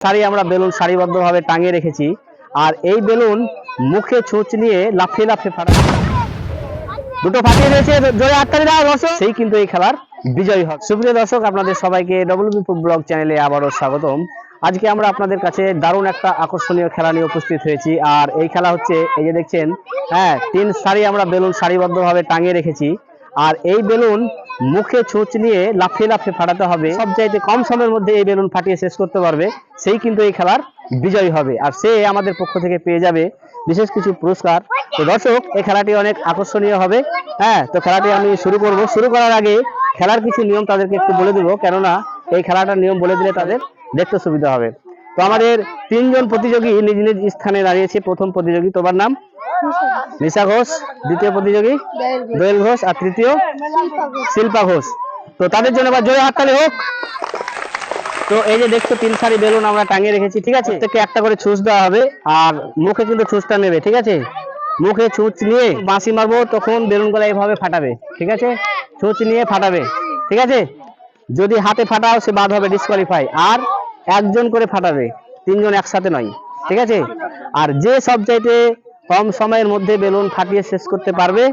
সারি আমরা বেলুন সারিবদ্ধভাবে টাঙিয়ে রেখেছি। আর এই বেলুন মুখে ছুঁচ নিয়ে লাফিয়ে লাফিয়ে ফাটা দুটো ফাটিয়ে দিয়েছে, জোরে আটকারি দাও দর্শক। সেই কিন্তু এই খেলার বিজয়ী হবে সুপ্রিয় দর্শক, আপনাদের সবাইকে ডব্লিউবি ফুড ব্লগ চ্যানেলে আবারও স্বাগতম। আজকে আমরা আপনাদের কাছে দারুণ একটা আকর্ষণীয় খেলা নিয়ে উপস্থিত হয়েছি। আর এই খেলা হচ্ছে, এই যে দেখছেন হ্যাঁ তিন সারি আমরা বেলুন সারিবদ্ধভাবে টাঙিয়ে রেখেছি। আর এই বেলুন মুখে ছুঁচ নিয়ে লাফিয়ে লাফিয়ে ফাটাতে হবে। সবচাইতে কম সময়ের মধ্যে এই বেলুন ফাটিয়ে শেষ করতে পারবে। সেই কিন্তু এই খেলার বিজয়ী হবে। আর সে আমাদের পক্ষ থেকে পেয়ে যাবে বিশেষ কিছু পুরস্কার। তো দর্শক, এই খেলাটি অনেক আকর্ষণীয় হবে। হ্যাঁ তো খেলাটি আমি শুরু করব। শুরু করার আগে খেলার কিছু নিয়ম তাদেরকে একটু বলে দেবো। কেননা এই খেলাটার নিয়ম বলে দিলে তাদের দেখতে সুবিধা হবে। তো আমাদের তিনজন প্রতিযোগী নিজ নিজ স্থানে দাঁড়িয়েছে। প্রথম প্রতিযোগী তোমার নাম? নিশা ঘোষ, দ্বিতীয় প্রতিযোগী, দোয়েল ঘোষ আর তৃতীয় শিল্পা ঘোষ। তো তাদের জন্য এবার জোরে হাততালি হোক। তো এই যে দেখছ, তিন সারি বেলুন আমরা টাঙিয়ে রেখেছি, ঠিক আছে? থেকে একটা করে ছুঁচ দেওয়া হবে আর মুখে কিন্তু ছুঁচটা নেবে, ঠিক আছে? মুখে ছুঁচ নিয়ে বাঁশি মারবো, তখন বেলুনগুলো এইভাবে ফাটাবে, ঠিক আছে? ছুঁচ নিয়ে ফাটাবে, ঠিক আছে? যদি হাতে ফাটাও, সে বাদ হবে ডিসকোয়ালিফাই আর একজন করে ফাটাবে, তিনজন একসাথে নয়, ঠিক আছে? আর যে সব চাইতে কম সময়ের মধ্যে বেলুন ফাটিয়ে শেষ করতে পারবে,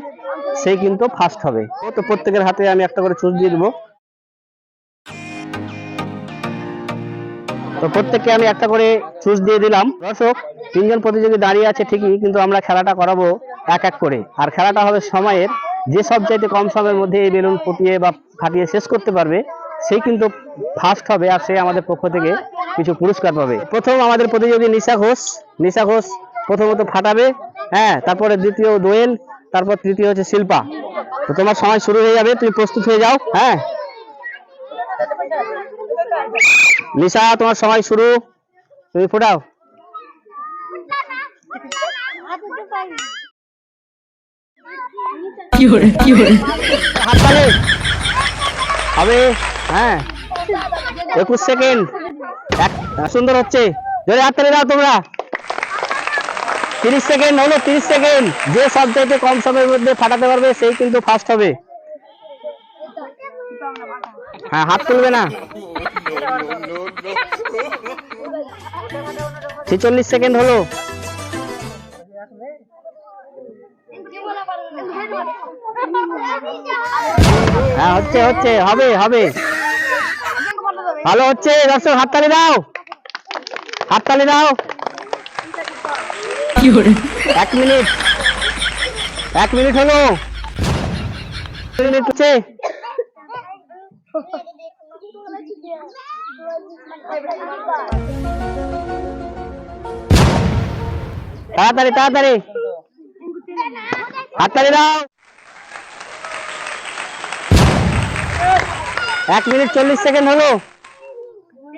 সে কিন্তু ফার্স্ট হবে। তো প্রত্যেকের হাতে আমি একটা করে ছুঁচ দিয়ে দেবো। তো প্রত্যেককে আমি একটা করে চুজ দিয়ে দিলাম। দর্শক, তিনজন প্রতিযোগী দাঁড়িয়ে আছে ঠিকই, কিন্তু আমরা খেলাটা করাবো এক এক করে। আর খেলাটা হবে সময়ের। যে সব চাইতে কম সময়ের মধ্যে এই বেলুন ফুটিয়ে বা ফাটিয়ে শেষ করতে পারবে সেই কিন্তু ফার্স্ট হবে আর সে আমাদের পক্ষ থেকে কিছু পুরস্কার পাবে। প্রথম আমাদের প্রতিযোগী নিশা ঘোষ। নিশা ঘোষ প্রথমত ফাটাবে। হ্যাঁ তারপরে দ্বিতীয় দোয়েল তারপর তৃতীয় হচ্ছে শিল্পা। তো তোমার সময় শুরু হয়ে যাবে তুমি প্রস্তুত হয়ে যাও হ্যাঁ? লিসা তোমার সময় শুরু। তুমি ফোটাও। হাততালি হবে হ্যাঁ। একুশ সেকেন্ড। সুন্দর হচ্ছে। জোরে হাততালি দাও তোমরা। তিরিশ সেকেন্ড, হলো তিরিশ সেকেন্ড। যে সব কম সময়ের মধ্যে ফাটাতে পারবে, সেই কিন্তু ফার্স্ট হবে। হ্যাঁ হাত তুলবে না। ছেচল্লিশ সেকেন্ড হলো। হ্যাঁ হচ্ছে হচ্ছে, হবে হবে। ভালো হচ্ছে, দর্শক, হাততালি দাও। হাততালি দাও। এক মিনিট। এক মিনিট হলো। মিনিট হচ্ছে। তাড়াতাড়ি তাড়াতাড়ি। হাততালি দাও। এক মিনিট চল্লিশ সেকেন্ড হলো।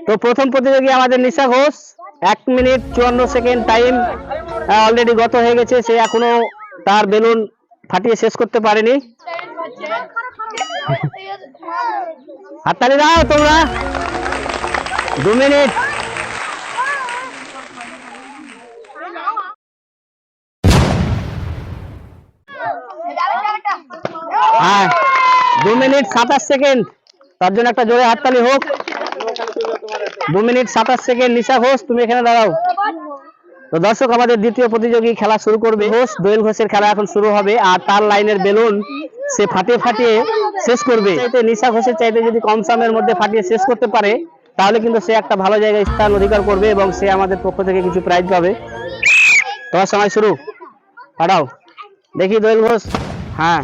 তো প্রথম প্রতিযোগী আমাদের নিশা ঘোষ। এক মিনিট চুয়ান্ন সেকেন্ড টাইম। অলরেডি গত হয়ে গেছে, সে এখনও তার বেলুন ফাটিয়ে শেষ করতে পারেনি। হাততালি দাও তোমরা। দু মিনিট। হ্যাঁ দু মিনিট সাতাশ সেকেন্ড। তার জন্য একটা জোরে হাততালি হোক। দু মিনিট সাতাশ সেকেন্ড, নিশা ঘোষ, তুমি এখানে দাঁড়াও। তো দর্শক আমাদের দ্বিতীয় প্রতিযোগী খেলা শুরু করবে। ঘোষ দোয়েল ঘোষের খেলা এখন শুরু হবে আর তার লাইনের বেলুন সে ফাটিয়ে ফাটিয়ে শেষ করবে। চাইতে নিশা ঘোষের চাইতে যদি কম সময়ের মধ্যে ফাটিয়ে শেষ করতে পারে তাহলে কিন্তু সে একটা ভালো জায়গায় স্থান অধিকার করবে এবং সে আমাদের পক্ষ থেকে কিছু প্রাইজ পাবে। তোমার সময় শুরু। ফাটাও দেখি দোয়েল ঘোষ। হ্যাঁ।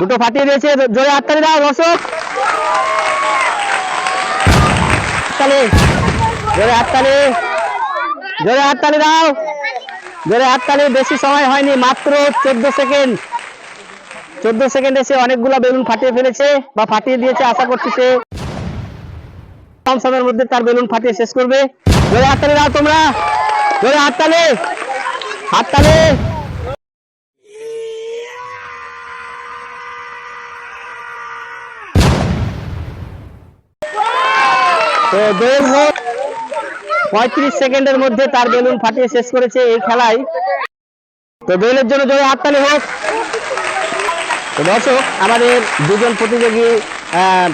দুটো ফাটিয়ে দিয়েছে। জোরে হাততালি দাও দর্শক। হাততালি জোরে হাততালি। জোরে হাততালি দাও। জোরে হাততালি, বেশি সময় হয়নি, মাত্র চোদ্দ সেকেন্ড। চোদ্দ সেকেন্ড এসে অনেকগুলো বেলুন ফাটিয়ে ফেলেছে বা ফাটিয়ে দিয়েছে, আশা করছি সে কম সময়ের মধ্যে তার বেলুন ফাটিয়ে শেষ করবে। জোরে হাততালি দাও তোমরা। জোরে হাততালি। হাততালি। তো হোক পঁয়ত্রিশ সেকেন্ডের মধ্যে তার বেলুন ফাটিয়ে শেষ করেছে এই খেলায়। তো দোয়েলের জন্য জোরে হাততালি হোক। তো দর্শক আমাদের দুজন প্রতিযোগী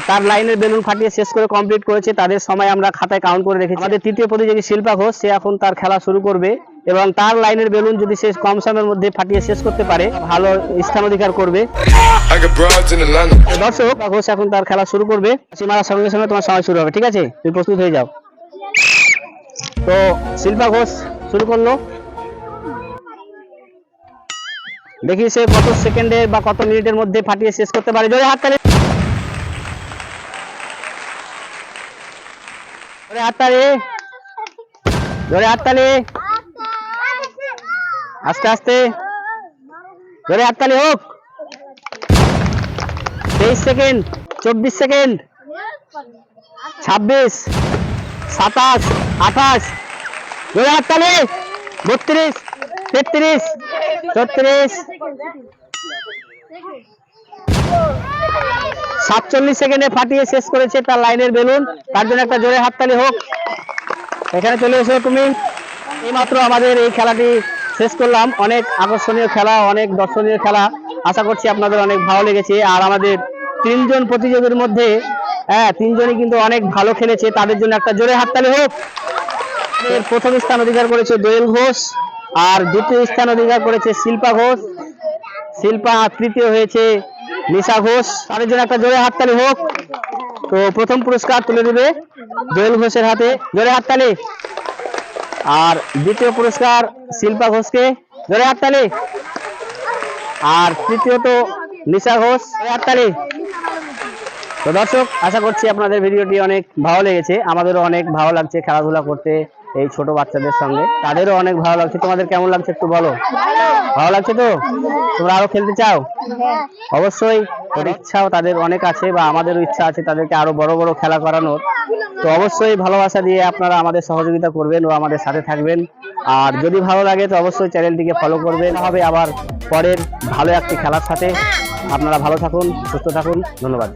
তার লাইনের বেলুন ফাটিয়ে শেষ করে কমপ্লিট করেছে। তাদের সময় আমরা খাতায় কাউন্ট করে রেখেছি। আমাদের তৃতীয় প্রতিযোগী শিল্পা ঘোষ সে এখন তার খেলা শুরু করবে এবং তার লাইনের বেলুন যদি সে কম সময়ের মধ্যে ফাটিয়ে শেষ করতে পারে ভালো স্থান অধিকার করবে. দর্শক ঘোষ এখন তার খেলা শুরু করবে। সীমানার সঙ্গে সঙ্গে তোমার সময় শুরু হবে ঠিক আছে? তুমি প্রস্তুত হয়ে যাও। তো শিল্পা ঘোষ শুরু করল। দেখি সে কত সেকেন্ডে বা কত মিনিটের মধ্যে ফাটিয়ে শেষ করতে পারে। জোরে হাততালি জোরে হাততালি জোরে হাততালি আস্তে আস্তে। জোরে হাততালি হোক। তেইশ সেকেন্ড, চব্বিশ সেকেন্ড, ছাব্বিশ। সাতাশ, আঠাশ জোরে হাততালি বত্রিশ, তেত্রিশ, চৌত্রিশ, সাতচল্লিশ সেকেন্ডে ফাটিয়ে শেষ করেছে তার লাইনের বেলুন। তার জন্য একটা জোরে হাততালি হোক। এখানে চলে এসো তুমি। এইমাত্র আমাদের এই খেলাটি শেষ করলাম। অনেক আকর্ষণীয় খেলা, অনেক দর্শনীয় খেলা। আশা করছি আপনাদের অনেক ভালো লেগেছে। আর আমাদের তিনজন প্রতিযোগীর মধ্যে হ্যাঁ তিনজনই কিন্তু অনেক ভালো খেলেছে। তাদের জন্য একটা জোরে হাততালি হোক। প্রথম স্থান অধিকার করেছে দোয়েল ঘোষ আর দ্বিতীয় স্থান অধিকার করেছে শিল্পা ঘোষ। শিল্পা তৃতীয় হয়েছে নিশা ঘোষ। তাদের জন্য একটা জোরে হাততালি হোক। তো প্রথম পুরস্কার তুলে দিবে দোয়েল ঘোষের হাতে। জোরে হাততালি। আর দ্বিতীয় পুরস্কার শিল্পা ঘোষকে। জোরে হাততালি। আর তৃতীয়ত নিশা ঘোষ। জোরে হাততালি। তো দর্শক, আশা করছি আপনাদের ভিডিওটি অনেক ভালো লেগেছে। আমাদেরও অনেক ভালো লাগছে খেলাধুলা করতে এই ছোট বাচ্চাদের সঙ্গে। তাদেরও অনেক ভালো লাগছে। তোমাদের কেমন লাগছে একটু বলো? ভালো লাগছে তো? তোমরা আরও খেলতে চাও? অবশ্যই ইচ্ছাও তাদের অনেক আছে বা আমাদেরও ইচ্ছা আছে তাদেরকে আরও বড় বড় খেলা করানোর। তো অবশ্যই ভালোবাসা দিয়ে আপনারা আমাদের সহযোগিতা করবেন ও আমাদের সাথে থাকবেন। আর যদি ভালো লাগে তো অবশ্যই চ্যানেলটিকে ফলো করবেন। হবে আবার পরের ভালো একটি খেলার সাথে। আপনারা ভালো থাকুন, সুস্থ থাকুন। ধন্যবাদ।